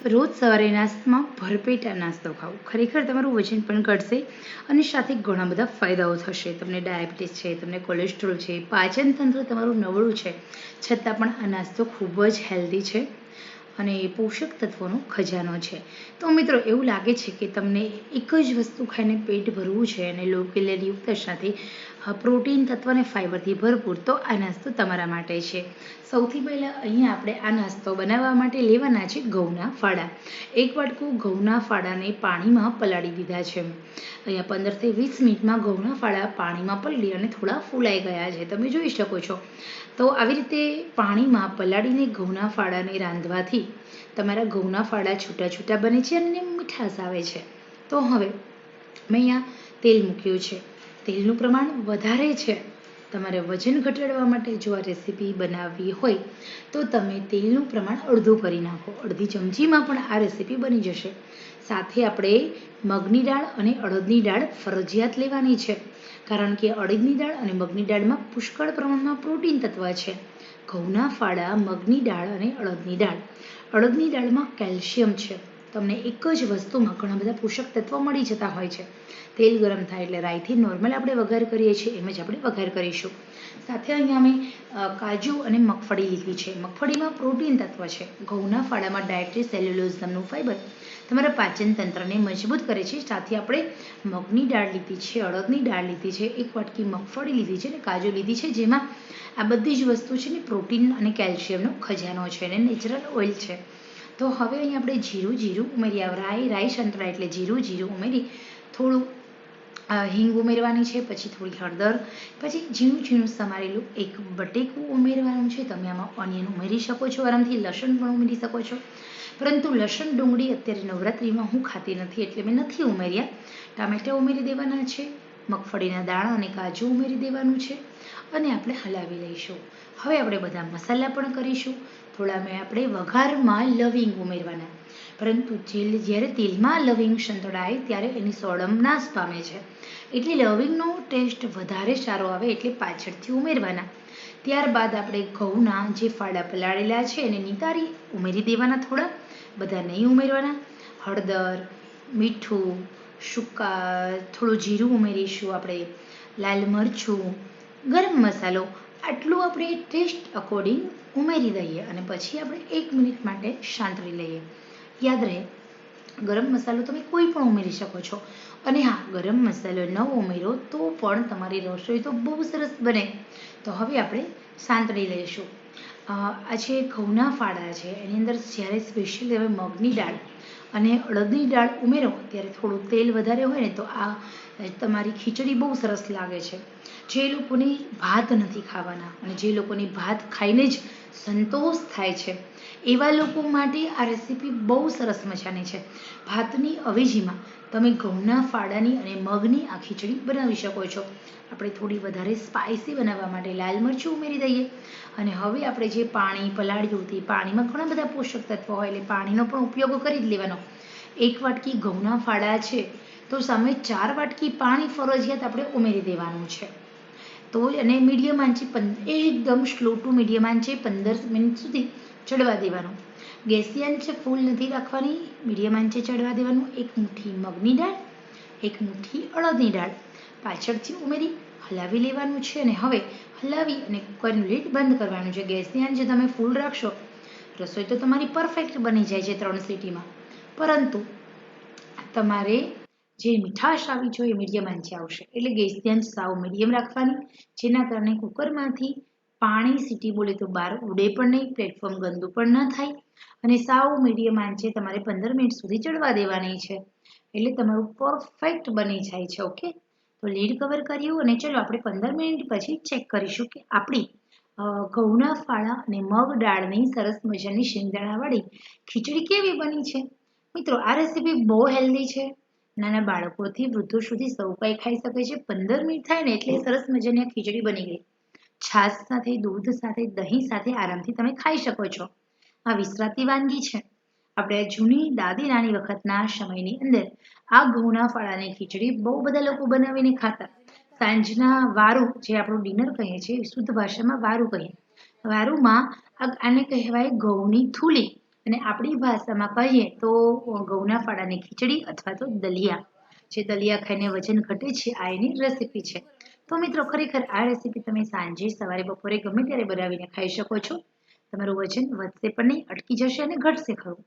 રોજ સવારે નાસ્તામાં ભરપેટ નાસ્તો ખાઓ. ખરેખર તમારું વજન પણ ઘટશે અને સાથે ઘણા બધા ફાયદાઓ થશે. તમને ડાયાબિટીસ છે, તમને કોલેસ્ટ્રોલ છે પાચન તંત્ર તમારું નબળું છે. છતાં પણ આ નાસ્તો ખૂબ જ હેલ્ધી છે. અને એ પોષક તત્વોનો ખજાનો છે. તો મિત્રો, એવું લાગે છે કે તમને એક જ વસ્તુ ખાઈને પેટ ભરવું છે અને લો કેલેરીયુક્ત સાથે પ્રોટીન તત્વ અને ફાઇબરથી ભરપૂર, તો આ નાસ્તો તમારા માટે છે. સૌથી પહેલાં અહીંયા આપણે આ નાસ્તો બનાવવા માટે લેવાના છે ઘઉંના ફાળા એક વાટકું ઘઉંના ફાળાને પાણીમાં પલાળી દીધા છે. અહીંયા પંદરથી વીસ મિનિટમાં ઘઉંના ફાળા પાણીમાં પલળી અને થોડા ફૂલાઈ ગયા છે. તમે જોઈ શકો છો. તો આવી રીતે પાણીમાં પલાળીને ઘઉંના ફાળાને રાંધવાથી તમારા ઘઉંના ફાળા છૂટા છૂટા બને છે અને મીઠાશ આવે છે. તો હવે મેં અહીંયા તેલ મૂક્યું છે. તેલનું પ્રમાણ વધારે છે. તમારે વજન ઘટાડવા માટે જો આ રેસીપી બનાવવી હોય, તો તમે તેલનું પ્રમાણ અડધું કરી નાખો. અડધી ચમચીમાં પણ આ રેસીપી બની જશે. સાથે આપણે મગની દાળ અને અડદની દાળ ફરજિયાત લેવાની છે. કારણ કે અડદની દાળ અને મગની દાળમાં પુષ્કળ પ્રમાણમાં પ્રોટીન તત્વ છે. ઘઉંના ફાળા મગની દાળ અને અડદની દાળ. અડદની દાળમાં કેલ્શિયમ છે. તમને એક જ વસ્તુમાં ઘણા બધા પોષક તત્વો મળી જતા હોય છે. તેલ ગરમ થાય એટલે રાઈથી નોર્મલ આપણે વઘાર કરીએ છીએ, એમ જ આપણે વઘાર કરીશું. સાથે અહીંયા અમે કાજુ અને મગફળી લીધી છે. મગફળીમાં પ્રોટીન તત્વ છે. ઘઉંના ફાળામાં ડાયટ્રી સેલ્યુલોઝ નામનું ફાઇબર તમારા પાચન તંત્રને મજબૂત કરે છે. સાથે આપણે મગની દાળ લીધી છે, અડદની દાળ લીધી છે, એક વાટકી મગફળી લીધી છે અને કાજુ લીધી છે. જેમાં આ બધી જ વસ્તુ છે ને પ્રોટીન અને કેલ્શિયમનો ખજાનો છે અને નેચરલ ઓઇલ છે. તો હવે અહીં આપણે જીરું જીરું ઉમેરી રાઈ રાઈ સંતરા એટલે જીરું જીરું ઉમેરી થોડું હિંગ ઉમેરવાની છે, પછી થોડી હળદર, પછી ઝીણું ઝીણું સમારેલું એક બટેકું ઉમેરવાનું છે. તમે આમાં ઓનિયન ઉમેરી શકો છો, આરામથી લસણ પણ ઉમેરી શકો છો. પરંતુ લસણ ડુંગળી અત્યારે નવરાત્રિમાં હું ખાતી નથી, એટલે મેં નથી ઉમેર્યા. ટામેટા ઉમેરી દેવાના છે, મગફળીના દાણા અને કાજુ ઉમેરી દેવાનું છે, અને આપણે હલાવી લઈશું. હવે આપણે બધા મસાલા પણ કરીશું. થોડા મેં આપણે વઘારમાં લવિંગ ઉમેરવાના. પરંતુ જ્યારે તેલમાં લવિંગ સંતળાય ત્યારે એની સોડમ નાશ પામે છે. એટલે લવિંગનો ટેસ્ટ વધારે સારો આવે એટલે પાછળથી ઉમેરવાના. ત્યારબાદ આપણે ઘઉંના જે ફાડા પલાળેલા છે, એને નિતારી ઉમેરી દેવાના થોડા. બધા નહીં ઉમેરવાના. હળદર, મીઠું, સૂકા, થોડું જીરું ઉમેરીશું આપણે. લાલ મરચું, ગરમ મસાલો. આટલું આપણે ટેસ્ટ અકોર્ડિંગ ઉમેરી દઈએ અને પછી આપણે એક મિનિટ માટે શાંતળી લઈએ. યાદ રહે, ગરમ મસાલો તમે કોઈ પણ ઉમેરી શકો છો. અને હા, ગરમ મસાલો ન ઉમેરો તો પણ તમારી રસોઈ તો બહુ સરસ બને. તો હવે આપણે સાંતળી લઈશું. આ જે ઘઉંના ફાડા છે, એની અંદર જ્યારે સ્પેશિયલ હવે મગની દાળ અને અડદની દાળ ઉમેરો, ત્યારે થોડું તેલ વધારે હોય ને તો આ તમારી ખીચડી બહુ સરસ લાગે છે. જે લોકોની ભાત નથી ખાવાના અને જે લોકોની ભાત ખાઈને જ સંતોષ થાય છે. એવા લોકો માટે આ રેસીપી બહુ સરસ મજાની છે. ભાતની અવેજીમાં તમે ઘઉંના ફાડાની અને મગની આ ખીચડી બનાવી શકો છો. આપણે થોડી વધારે સ્પાઇસી બનાવવા માટે લાલ મરચું ઉમેરી દઈએ. અને હવે આપણે જે પાણી પલાળ્યું તે પાણીમાં ઘણા બધા પોષક તત્વો હોય એટલે પાણીનો પણ ઉપયોગ કરી જ લેવાનો. એક વાટકી ઘઉંના ફાડા છે. તો સામે ચાર વાટકી પાણી ફરજિયાત આપણે ઉમેરી દેવાનું છે. તો અને મીડિયમ આંચે એકદમ સ્લો ટુ મીડિયમ આંચે પંદર મિનિટ સુધી ચડવા દેવાનું. ગેસની આંચ ફૂલ નથી રાખવાની મીડિયમ આંચે ચડવા દેવાનું. એક મુઠ્ઠી મગની દાળ, એક મુઠ્ઠી અડદની દાળ. પાછળથી ઉમેરી હલાવી લેવાનું છે અને હવે હલાવી અને લીડ બંધ કરવાનું છે. ગેસની આંચ તમે ફૂલ રાખશો, રસોઈ તો તમારી પરફેક્ટ બની જાય છે ત્રણ સિટીમાં. પરંતુ તમારે જે મીઠાશ આવી જોઈએ મીડિયમ આંચે આવશે. એટલે ગેસની આંચ સાવ મીડિયમ રાખવાની, જેના કારણે કુકરમાંથી પાણી સીટી બોલે તો બહાર ઉડે પણ નહીં પ્લેટફોર્મ ગંદુ પણ ન થાય અને સાવ મીડિયમ આંચે તમારે પંદર મિનિટ સુધી ચડવા દેવાની છે. એટલે તમારું પરફેક્ટ બની જાય છે ઓકે તો લીડ કવર કર્યું અને ચલો આપણે પંદર મિનિટ પછી ચેક કરીશું કે આપણી ઘઉંના ફાળા અને મગ દાળની સરસ મજાની શિંગદાણાવાળી ખીચડી કેવી બની છે? મિત્રો, આ રેસીપી બહુ હેલ્ધી છે. નાના બાળકોથી વૃદ્ધો સુધી સૌ કંઈ ખાઈ શકે છે. પંદર મિનિટ થાય ને એટલે સરસ મજાની ખીચડી બની ગઈ. છાશ સાથે, દૂધ સાથે, દહીં સાથે આરામથી તમે ખાઈ શકો છો. આ વિશ્રાતી વાનગી છે. આપણે જૂની દાદી નાની વખતના સમયની અંદર આ ઘઉંના ફળાની ખીચડી બહુ બધા લોકો બનાવીને ખાતા. સાંજના વારું જે આપણું ડિનર કહીએ છીએ, શુદ્ધ ભાષામાં વારું કહીએ. વારુમાં આને કહેવાય ઘઉંની થૂલી. અને આપણી ભાષામાં કહીએ તો ઘઉંના ફાળાની ખીચડી અથવા તો દલિયા, જે દલિયા ખાઈને વજન ઘટે છે, આ એની રેસીપી છે. તો મિત્રો, ખરેખર આ રેસીપી તમે સાંજે સવારે બપોરે ગમે ત્યારે બનાવીને ખાઈ શકો છો. તમારું વજન વધશે પણ નહીં, અટકી જશે અને ઘટશે ખરું.